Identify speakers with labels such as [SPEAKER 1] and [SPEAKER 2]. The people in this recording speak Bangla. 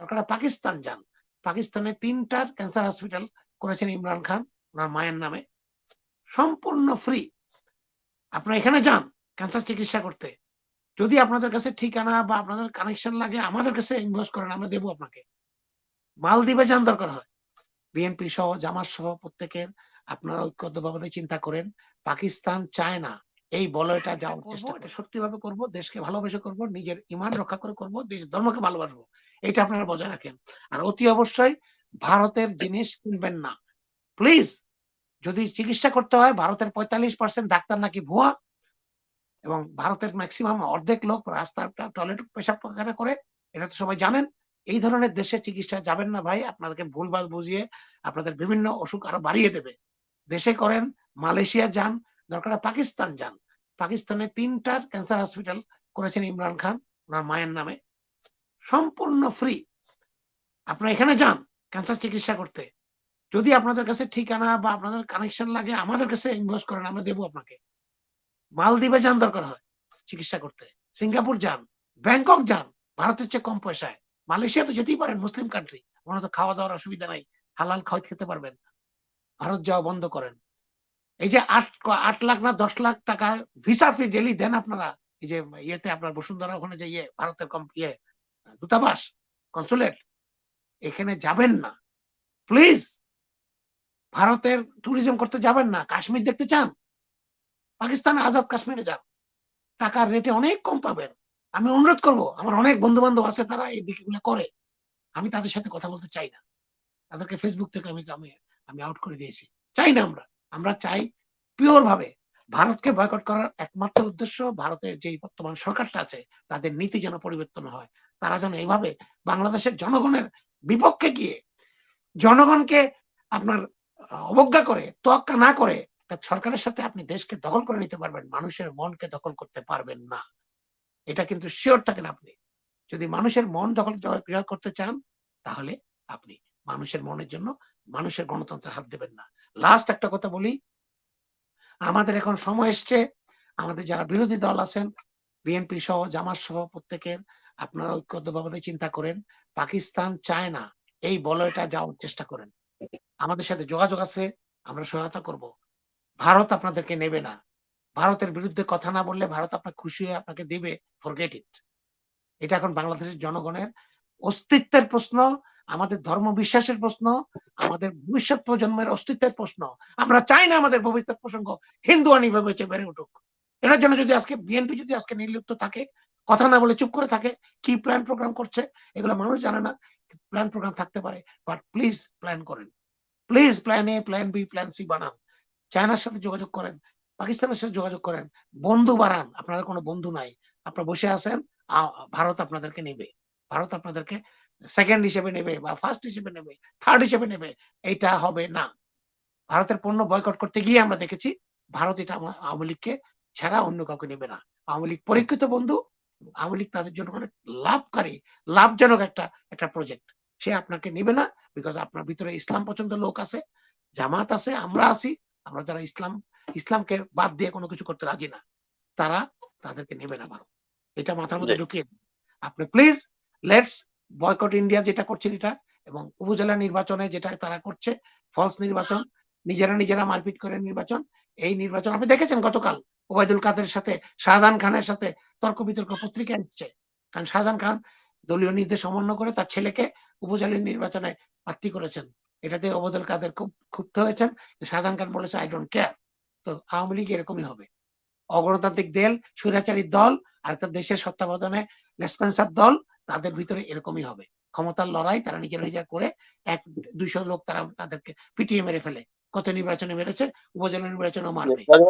[SPEAKER 1] আপনারা পাকিস্তান যান। পাকিস্তানে তিনটার ক্যান্সার হসপিটাল করেছেন ইমরান খান ওনার মায়ের নামে। সম্পূর্ণ ফ্রি আপনারা এখানে যান ক্যান্সার চিকিৎসা করতে। যদি আপনাদের কাছে ঠিকানা বা আপনাদের কানেকশন লাগে আমাদের কাছে ইনভেস্ট করেন আমরা দেবো আপনাকে। মালদ্বীপে যান দরকার হয়। বিএনপি সহ জামাত সহ প্রত্যেকের আপনারা ঐক্যবদ্ধভাবে চিন্তা করেন। পাকিস্তান চায় না এই বলয়টা যাওয়ার চেষ্টা এটা সত্যিভাবে করব দেশকে ভালোবেসে করব নিজের ইমান রক্ষা করে করব দেশ ধর্মকে ভালোবাসবো। এটা আপনারা বজায় রাখেন। আর অতি অবশ্যই ভারতের জিনিস কিনবেন না। প্লিজ যদি চিকিৎসা করতে হয়, ভারতের পঁয়তাল্লিশ পার্সেন্ট ডাক্তার নাকি ভুয়া? এবং ভারতের ম্যাক্সিমাম অর্ধেক লোক রাস্তার টয়লেট পেশাব করে, এটা তো সবাই জানেন। এই ধরনের দেশে চিকিৎসা যাবেন না ভাই, আপনাদেরকে ভুলভাল বুঝিয়ে আপনাদের বিভিন্ন অসুখ আরও বাড়িয়ে দেবে। দেশে করেন, মালয়েশিয়া যান, দরকার পাকিস্তান যান। পাকিস্তানে তিনটার ক্যান্সার হসপিটাল করেছেন ইমরান খান, ওনার মায়ের নামে। সম্পূর্ণ ফ্রি আপনারা এখানে যান ক্যান্সার চিকিৎসা করতে। যদি আপনাদের কাছে ঠিকানা বা আপনাদের কানেকশন লাগে, আমাদের কাছে ইনভেস্ট করেন, আমরা দেবো আপনাকে। মালদ্বীপে যান, দরকার হয় চিকিৎসা করতে। সিঙ্গাপুর যান, ব্যাংকক যান, ভারতের চেয়ে কম পয়সায়। মালয়েশিয়া তো যেতেই পারেন, মুসলিম কান্ট্রি ওখানে তো খাওয়া দাওয়ার অসুবিধা নাই, হালাল খাওয়া খেতে পারবেন। ভারত যাওয়া বন্ধ করেন। এই যে আট আট লাখ না দশ লাখ টাকার ভিসা ফি ডেলি দেন আপনারা। এই যে ইয়েতে আপনার বসুন্ধরা ওখানে যে ইয়ে ভারতের কম ইয়ে দূতাবাস, কনসুলেট, এখানে যাবেন না। প্লিজ ভারতের ট্যুরিজম করতে যাবেন না। কাশ্মীর দেখতে চান? পাকিস্তানে আজাদ কাশ্মীরে যান। টাকার রেটে অনেক কম পাবেন। আমি অনুরোধ করব, আমার অনেক বন্ধু বান্ধব আছে, তারা এই দিকগুলো করে। আমি তাদের সাথে কথা বলতে চাই না। তাদেরকে ফেসবুক থেকে আমি আমি আমি আউট করে দিয়েছি। চাই না আমরা। আমরা চাই পিওর ভাবে ভারতকে বয়কট করার একমাত্র উদ্দেশ্য ভারতের যে বর্তমান সরকারটা আছে, তাদের নীতি যেন পরিবর্তন হয়। তারা যেন এইভাবে বাংলাদেশের জনগণের বিপক্ষে গিয়ে জনগণকে আপনার অবজ্ঞা করে, তোয়াক্কা না করে সরকারের সাথে আপনি দেশকে দখল করে নিতে পারবেন, মানুষের মনকে দখল করতে পারবেন না। এটা কিন্তু শিওর থাকেন আপনি। যদি মানুষের মন দখল জয় করতে চান, তাহলে আপনি মানুষের মনের জন্য মানুষের গণতন্ত্রের হাত দেবেন না। লাস্ট একটা কথা বলি আমাদের এখন সময় এসছে। আমাদের যারা বিরোধী দল আছেন, বিএনপি সহ, জামাত সহ প্রত্যেকের, আপনারা ঐক্যবদ্ধভাবে চিন্তা করেন। পাকিস্তান চায় না এই বলয়টা যাওয়ার চেষ্টা করেন। আমাদের সাথে যোগাযোগ আছে, আমরা সহায়তা করব। ভারত আপনাদেরকে নেবে না। ভারতের বিরুদ্ধে কথা না বললে ভারত আপনার খুশি হয়ে আপনাকে দেবে ফরগেট ইট এটা এখন বাংলাদেশের জনগণের অস্তিত্বের প্রশ্ন। আমাদের ধর্ম বিশ্বাসের প্রশ্ন, আমাদের ভবিষ্যৎ প্রজন্মের অস্তিত্বের প্রশ্ন। আমরা চাই না আমাদের ভবিষ্যৎ প্রসঙ্গ হিন্দু আনি ভেবে বেড়ে উঠুক। এটার জন্য যদি আজকে বিএনপি যদি আজকে নির্লিপ্ত থাকে, কথা না বলে চুপ করে থাকে, কি প্ল্যান প্রোগ্রাম করছে, এগুলো মানুষ জানে না প্ল্যান প্রোগ্রাম থাকতে পারে বাট প্লিজ প্ল্যান করেন। Please plan A plan B plan C বানান। চায়নার সাথে যোগাযোগ করেন, পাকিস্তানের সাথে যোগাযোগ করেন, বন্ধু বাড়ান। আপনাদের কোনো বন্ধু নাই। আপনারা বসে আছেন ভারত আপনাদেরকে নেবে। ভারত আপনাদেরকে সেকেন্ড হিসেবে নেবে বা ফার্স্ট হিসেবে নেবে থার্ড হিসেবে নেবে এটা হবে না। ভারতের পণ্য বয়কট করতে গিয়ে আমরা দেখেছি ভারত এটা আওয়ামী লীগকে ছাড়া অন্য কাউকে নেবে না। আওয়ামী লীগ পরীক্ষিত বন্ধু আওয়ামী লীগ তাদের জন্য অনেক লাভকারী লাভজনক একটা একটা প্রজেক্ট সে আপনাকে নেবে না বিকজ আপনার ভিতরে ইসলাম পছন্দ লোক আছে জামাত আছে আমরা আছি আমরা যারা ইসলাম ইসলামকে বাদ দিয়ে কোনো কিছু করতে রাজি না তারা তাদেরকে নেবে না ভারত। এটা মাথার মধ্যে ঢুকিয়ে আপনি প্লিজ লেটস বয়কট ইন্ডিয়া যেটা করছেন এটা এবং উপজেলা নির্বাচনে যেটা তারা করছে ফলস নির্বাচন, নিজেরা নিজেরা মারপিট করে নির্বাচন, এই নির্বাচন আপনি দেখেছেন গতকাল ওবায়দুল কাদের সাথে, শাহজাহান খানের সাথে তর্ক বিতর্ক পত্রিকা এসছে কারণ শাহজাহান খান দলীয় নির্দেশ অমান্য করে তার ছেলেকে উপজেলা নির্বাচনে প্রার্থী করেছেন। এটাতে ওবায়দুল কাদের খুব ক্ষুব্ধ হয়েছেন শাহজাহান খান বলেছে আই ডোন্ট কেয়ার তো আওয়ামী লীগ এরকমই হবে। অগণতান্ত্রিক দল, স্বৈরাচারী দল, আর একটা দেশের সত্তাবধানে রেসপন্সার দল তাদের ভিতরে এরকমই হবে। ক্ষমতার লড়াই তারা নিজেরা নিজের করে এক দুইশো লোক তারা তাদেরকে পিটিয়ে মেরে ফেলে। কত নির্বাচনে মেরেছে, উপজেলা নির্বাচনেও মারবে।